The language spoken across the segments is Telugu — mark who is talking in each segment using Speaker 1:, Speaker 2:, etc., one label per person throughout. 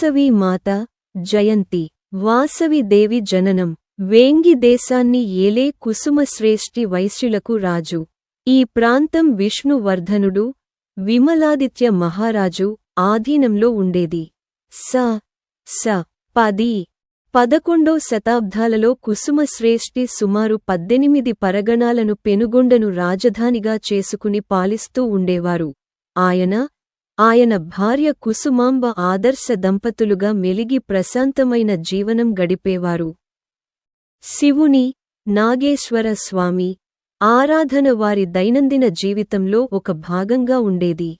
Speaker 1: వాసవి మాత జయంతి. వాసవి దేవి జననం. వేంగి దేశాన్ని ఏలే కుసుమశ్రేష్ఠి వైశ్యులకు రాజు. ఈ ప్రాంతం విష్ణువర్ధనుడు విమలాదిత్య మహారాజు ఆధీనంలో ఉండేది. స. స. పది. పదకొండో శతాబ్దాలలో కుసుమశ్రేష్ఠి సుమారు పద్దెనిమిది పరగణాలను పెనుగొండను రాజధానిగా చేసుకుని పాలిస్తూ ఉండేవారు. ఆయన ఆయన భార్య కుసుమాంబ ఆదర్శ దంపతులుగా మెలిగి ప్రశాంతమైన జీవనం గడిపేవారు. శివుని నాగేశ్వర స్వామి ఆరాధన వారి దైనందిన జీవితంలో ఒక భాగంగా ఉండేది.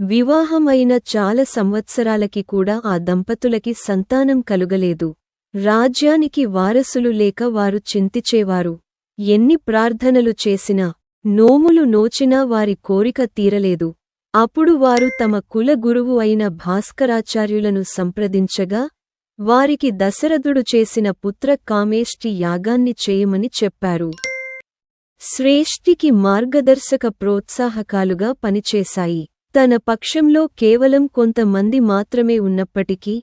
Speaker 1: వివాహమైన చాలా సంవత్సరాలకి కూడా ఆ దంపతులకి సంతానం కలుగలేదు. రాజ్యానికి వారసులు లేక వారు చింతిచేవారు. ఎన్ని ప్రార్థనలు చేసినా నోములు నోచినా వారి కోరిక తీరలేదు. అప్పుడు వారు తమ కుల గురువు అయిన భాస్కరాచార్యులను సంప్రదించగా వారికి దశరథుడు చేసిన పుత్ర కామేష్టి యాగాన్ని చేయమని చెప్పారు. శ్రేష్ఠికి మార్గదర్శక ప్రోత్సాహకాలుగా పనిచేశాయి. తన పక్షంలో కేవలం కొంతమంది మాత్రమే ఉన్నప్పటికీ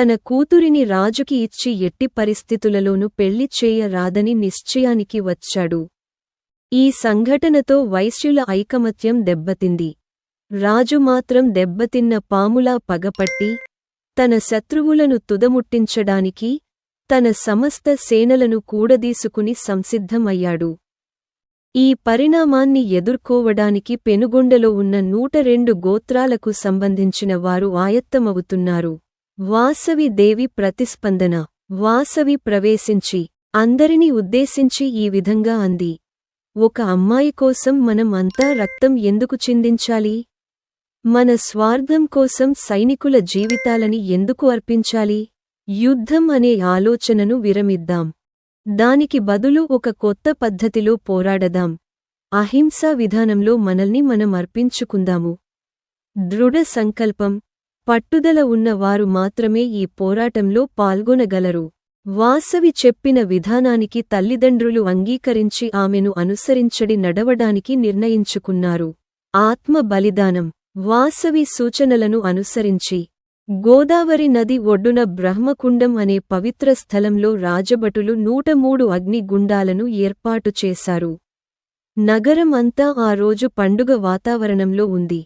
Speaker 1: తన కూతురిని రాజుకి ఇచ్చి ఎట్టి పరిస్థితులలోనూ పెళ్ళి చేయరాదని నిశ్చయానికి వచ్చాడు. ఈ సంఘటనతో వైశ్యుల ఐకమత్యం దెబ్బతింది. రాజు మాత్రం దెబ్బతిన్న పాములా పగపట్టి తన శత్రువులను తుదముట్టించడానికి తన సమస్త సేనలను కూడదీసుకుని సంసిద్ధమయ్యాడు. ఈ పరిణామాన్ని ఎదుర్కోవడానికి పెనుగొండలో ఉన్న నూట రెండు గోత్రాలకు సంబంధించిన వారు ఆయత్తమవుతున్నారు. వాసవి దేవి ప్రతిస్పందన. వాసవి ప్రవేశించి అందరినీ ఉద్దేశించి ఈ విధంగా అంది. ఒక అమ్మాయి కోసం మనం అంతా రక్తం ఎందుకు చిందించాలి? మన స్వార్థం కోసం సైనికుల జీవితాలని ఎందుకు అర్పించాలి? యుద్ధం అనే ఆలోచనను విరమిద్దాం. దానికి బదులు ఒక కొత్త పద్ధతిలో పోరాడదాం. అహింసా విధానంలో మనల్ని మనం అర్పించుకుందాము. దృఢ సంకల్పం. పట్టుదల ఉన్నవారు మాత్రమే ఈ పోరాటంలో పాల్గొనగలరు. వాసవి చెప్పిన విధానానికి తల్లిదండ్రులు అంగీకరించి ఆమెను అనుసరించడి నడవడానికి నిర్ణయించుకున్నారు. ఆత్మ బలిదానం. వాసవి సూచనలను అనుసరించి గోదావరి నది ఒడ్డున బ్రహ్మకుండం అనే పవిత్ర స్థలంలో రాజభటులు నూట మూడు అగ్నిగుండాలను ఏర్పాటు చేశారు. నగరం అంతా ఆ రోజు పండుగ వాతావరణంలో ఉంది.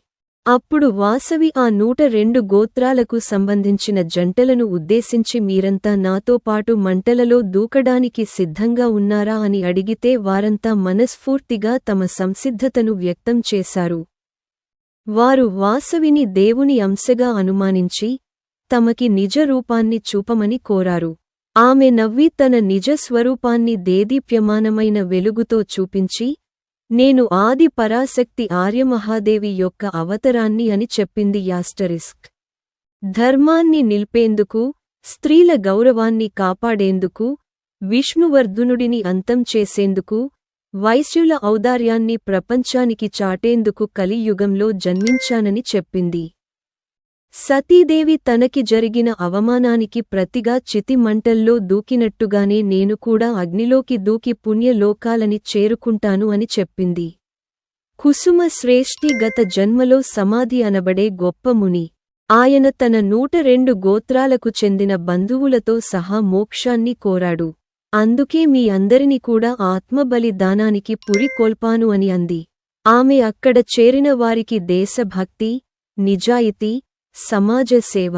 Speaker 1: అప్పుడు వాసవి ఆ నూట రెండు గోత్రాలకు సంబంధించిన జంటలను ఉద్దేశించి మీరంతా నాతో పాటు మంటలలో దూకడానికి సిద్ధంగా ఉన్నారా అని అడిగితే వారంతా మనస్ఫూర్తిగా తమ సంసిద్ధతను వ్యక్తం చేశారు. వారు వాసవిని దేవుని అంశగా అనుమానించి తమకి నిజ రూపాన్ని చూపమని కోరారు. ఆమె నవ్వి తన నిజ స్వరూపాన్ని దేదీప్యమానమైన వెలుగుతో చూపించి నేను ఆది పరాశక్తి ఆర్యమహాదేవి యొక్క అవతరాన్ని అని చెప్పింది యాస్టరిస్క్. ధర్మాన్ని నిల్పేందుకు స్త్రీల గౌరవాన్ని కాపాడేందుకు విష్ణువర్ధునుడిని అంతం చేసేందుకు వైశ్యుల ఔదార్యాన్ని ప్రపంచానికి చాటేందుకు కలియుగంలో జన్మించానని చెప్పింది. సతీదేవి తనకి జరిగిన అవమానానికి ప్రతిగా చితిమంటల్లో దూకినట్టుగానే నేను కూడా అగ్నిలోకి దూకి పుణ్యలోకాలని చేరుకుంటాను అని చెప్పింది. కుసుమ శ్రేష్ఠి గత జన్మలో సమాధి అనబడే గొప్ప ముని. ఆయన తన నూట రెండు గోత్రాలకు చెందిన బంధువులతో సహా మోక్షాన్ని కోరాడు. అందుకే మీ అందరిని కూడా ఆత్మబలి దానానికి పురికొల్పాను అని అంది. ఆమె అక్కడ చేరిన వారికి దేశభక్తి నిజాయితీ సమాజ సేవ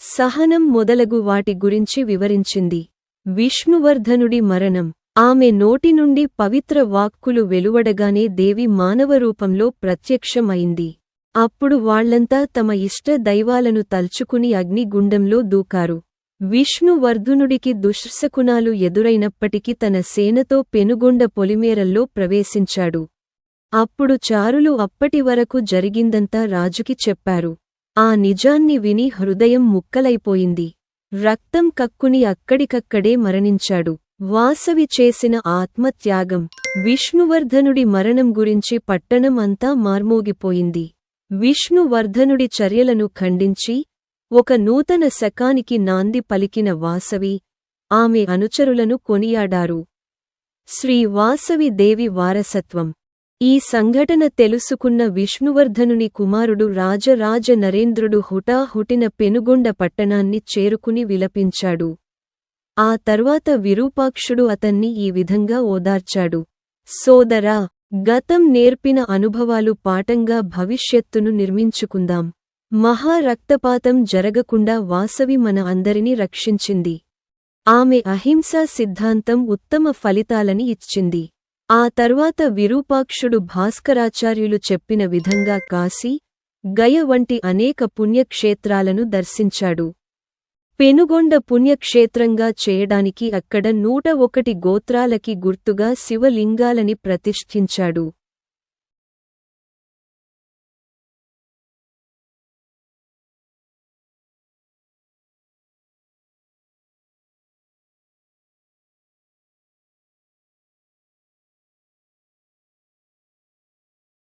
Speaker 1: సహనం మొదలగు వాటి గురించి వివరించింది. విష్ణువర్ధనుడి మరణం. ఆమె నోటి నుండి పవిత్ర వాక్కులు వెలువడగానే దేవి మానవరూపంలో ప్రత్యక్షమైంది. అప్పుడు వాళ్ళంతా తమ ఇష్ట దైవాలను తల్చుకుని అగ్నిగుండంలో దూకారు. విష్ణువర్ధునుడికి దుశ్శకునాలు ఎదురైనప్పటికీ తన సేనతో పెనుగొండ పొలిమేరల్లో ప్రవేశించాడు. అప్పుడు చారులు అప్పటివరకు జరిగిందంతా రాజుకి చెప్పారు. ఆ నిజాన్ని విని హృదయం ముక్కలైపోయింది. రక్తం కక్కుని అక్కడికక్కడే మరణించాడు. వాసవి చేసిన ఆత్మత్యాగం విష్ణువర్ధనుడి మరణం గురించి పట్టణం అంతా మార్మోగిపోయింది. విష్ణువర్ధనుడి చర్యలను ఖండించి ఒక నూతన శకానికి నాంది పలికిన వాసవి ఆమె అనుచరులను కొనియాడారు. శ్రీ వాసవి దేవి వారసత్వం. ఈ సంఘటన తెలుసుకున్న విష్ణువర్ధనుని కుమారుడు రాజరాజ నరేంద్రుడు హుటాహుటిన పెనుగొండ పట్టణాన్ని చేరుకుని విలపించాడు. ఆ తర్వాత విరూపాక్షుడు అతన్ని ఈ విధంగా ఓదార్చాడు. సోదరా గతం నేర్పిన అనుభవాలు పాఠంగా భవిష్యత్తును నిర్మించుకుందాం. మహా రక్తపాతం జరగకుండా వాసవి మన అందరినీ రక్షించింది. ఆమె అహింసా సిద్ధాంతం ఉత్తమ ఫలితాలని ఇచ్చింది. ఆ తర్వాత విరూపాక్షుడు భాస్కరాచార్యులు చెప్పిన విధంగా కాశీ గయ వంటి అనేక పుణ్యక్షేత్రాలను దర్శించాడు. పెనుగొండ పుణ్యక్షేత్రంగా చేయడానికి అక్కడ నూట ఒకటి గోత్రాలకి గుర్తుగా శివలింగాలని ప్రతిష్ఠించాడు.